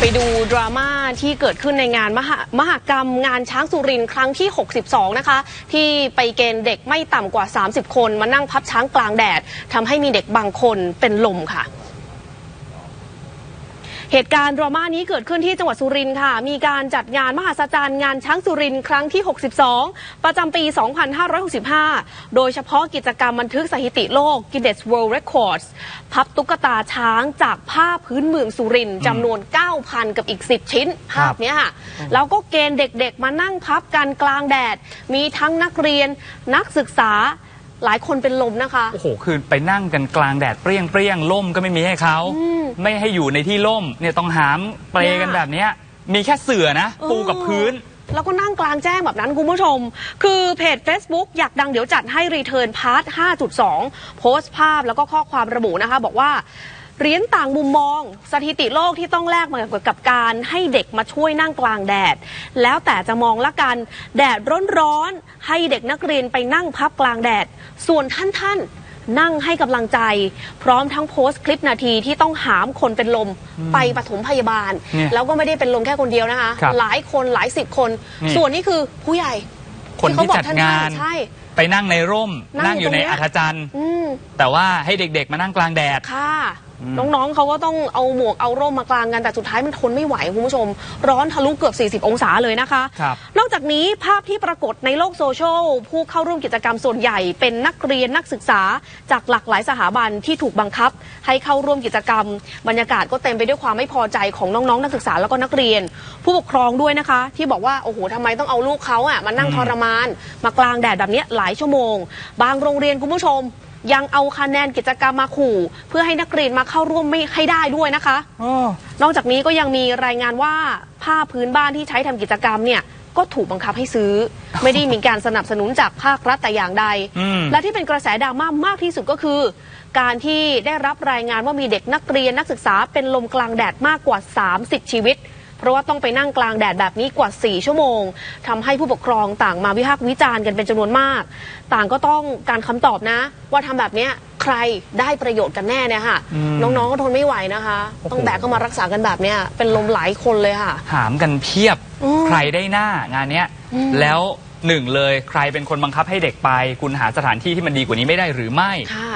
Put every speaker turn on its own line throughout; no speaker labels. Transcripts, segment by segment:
ไปดูดราม่าที่เกิดขึ้นในงานมหามหกรรมงานช้างสุรินครั้งที่ 62 นะคะ ที่ไปเกณฑ์เด็กไม่ต่ำกว่า 30 คนมานั่งพับช้างกลางแดดทำให้มีเด็กบางคนเป็นลมค่ะ เหตุการณ์ดราม่านี้เกิดขึ้นที่จังหวัดสุรินทร์ค่ะ มีการจัดงานมหาสจรรย์งานช้างสุรินทร์ครั้งที่ 62 ประจำปี 2565 โดยเฉพาะกิจกรรมบันทึกสถิติโลก Guinness World Records พับตุ๊กตาช้างจากผ้าพื้นเมืองสุรินทร์จำนวน 9,000 กับอีก 10 ชิ้น ภาพเนี้ยค่ะ แล้วก็เกณฑ์เด็กๆ มานั่งพับกันกลางแดด มีทั้งนักเรียนนักศึกษา หลายคนเป็นลมนะคะ
โอ้โห คือไปนั่งกันกลางแดดเปรี้ยงเปรี้ยงๆล่มก็ไม่มีให้เขา
อืม
ไม่ให้อยู่ในที่ล่ม เนี่ยต้องหามเปลกัน
เนี่ย
แบบเนี้ย มีแค่เสื่อนะ ปูกับพื้น
แล้วก็นั่งกลางแจ้งแบบนั้นคุณผู้ชม คือเพจ Facebook อยากดังเดี๋ยวจัดให้รีเทิร์นพาร์ท 5.2 โพสต์ภาพแล้วก็ข้อความระบุนะคะ บอกว่า เหรียญต่างมุมมอง สถิติโลกที่ต้องแลกมากับการให้เด็กมาช่วยนั่งกลางแดด แล้วแต่จะมองละกันแดดร้อนๆให้เด็กนักเรียนไปนั่งพับกลางแดด ส่วนท่านท่านๆนั่งให้กำลังใจ พร้อมทั้งโพสต์คลิปนาทีที่ต้องหามคนเป็นลมไปปฐมพยาบาล
เนี่ย
แล้วก็ไม่ได้เป็นลมแค่คนเดียวนะคะ
ครับ
หลายคนหลายสิบคน
นี่
ส่วนนี้คือผู้ใหญ่
คนที่
เขาบอก
จัด
ท่
งาน
ใช่
ไปนั่งในร่ม
นั่ง
นั่งอยู่ใน
ตรงเนี้ย
อัธจันทร์
อืม
แต่ว่าให้เด็กๆ มานั่งกลางแดด
ค่ะ
อืม
น้องๆเขาก็ต้องเอาหมวกเอาร่มมากลางกันแต่สุดท้ายมันทนไม่ไหวคุณผู้ชม ร้อนทะลุเกือบ 40 องศาเลยนะคะ
ครับ
นอกจากนี้ภาพที่ปรากฏในโลกโซเชียลผู้เข้าร่วมกิจกรรมส่วนใหญ่ เป็นนักเรียนนักศึกษา จากหลากหลายสถาบันที่ถูกบังคับ ให้เข้าร่วมกิจกรรม บรรยากาศก็เต็มไปด้วยความไม่พอใจของน้องๆ นักศึกษาแล้วก็นักเรียน ผู้ปกครองด้วยนะคะ ที่บอกว่าโอ้โหทำไมต้องเอาลูกเขาอะมานั่ง
อืม
ทรมาน มากลางแดดแบบเนี้ยหลายชั่วโมง บางโรงเรียนคุณผู้ชม ยังเอาคะแนนกิจกรรมมาขู่ เพื่อให้นักเรียนมาเข้าร่วมไม่ให้ได้ด้วยนะคะนอกจากนี้ก็ยังมีรายงานว่าผ้าพื้นบ้านที่ใช้ทำกิจกรรมเนี่ยก็ถูกบังคับให้ซื้อ ไม่ได้มีการสนับสนุนจากภาครัฐแต่อย่างใด
อืม
และที่เป็นกระแสดราม่ามากที่สุดก็คือ การที่ได้รับรายงานว่ามีเด็กนักเรียนนักศึกษาเป็นลมกลางแดดมากกว่า 30 ชีวิต เพราะว่าต้องไปนั่งกลางแดดแบบนี้กว่า 4 ชั่วโมงทำให้ผู้ปกครองต่างมาวิพากษ์วิจารณ์กันเป็นจำนวนมาก ต่างก็ต้องการคำตอบนะ ว่าทำแบบเนี้ยใครได้ประโยชน์กันแน่เนี่ยค่ะ
อืม
น้องๆก็ทนไม่ไหวนะคะ
โอ้โห
ต้องแบกเข้ามารักษากันแบบเนี้ยเป็นลมหลายคนเลยค่ะ
หามกันเพียบ
อืม
ใครได้หน้างานเนี้ย
อืม
แล้วหนึ่งเลยใครเป็นคนบังคับให้เด็กไป คุณหาสถานที่ที่มันดีกว่านี้ไม่ได้หรือไม่
ค่ะ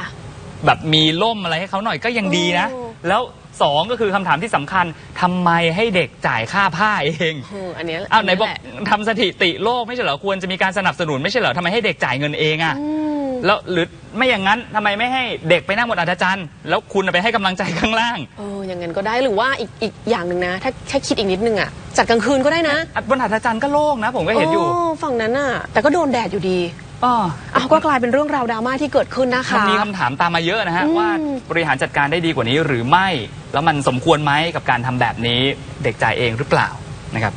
แบบมีล่มอะไรให้เขาหน่อยก็ยังดีนะ
โอ้
แล้ว สองก็คือคำถามที่สำคัญทำไมให้เด็กจ่ายค่าผ้าเอง
อืมอันเนี้ย
อ้าวไหนบอก
แหละ
ทำสถิติโลกไม่ใช่เหรอควรจะมีการสนับสนุนไม่ใช่เหรอทำไมให้เด็กจ่ายเงินเองอะ
อืม
แล้วหรือไม่อย่างนั้นทำไมไม่ให้เด็กไปนั่งบนอัธจันทร์แล้วคุณไปให้กำลังใจข้างล่าง
เอออย่างนั้นก็ได้หรือว่าอีกอีกอย่างหนึ่งนะ ถ้าถ้าคิดอีกนิดนึงอะจัดกลางคืนก็ได้นะ
บนอัธจันทร์ก็โล่งนะ ผมก็เห็นอยู่
ฝั่งนั้นน่ะ แต่ก็โดนแดดอยู่ดี
อ้อ
อ้าวก็กลายเป็นเรื่องราวดราม่าที่เกิดขึ้นนะคะ
มันมีคำถามตามมาเยอะนะฮะ
อืม
ว่าบริหารจัดการได้ดีกว่านี้หรือไม่ แล้วมันสมควรไหมกับการทำแบบนี้เด็กจ่ายเองหรือเปล่านะครับ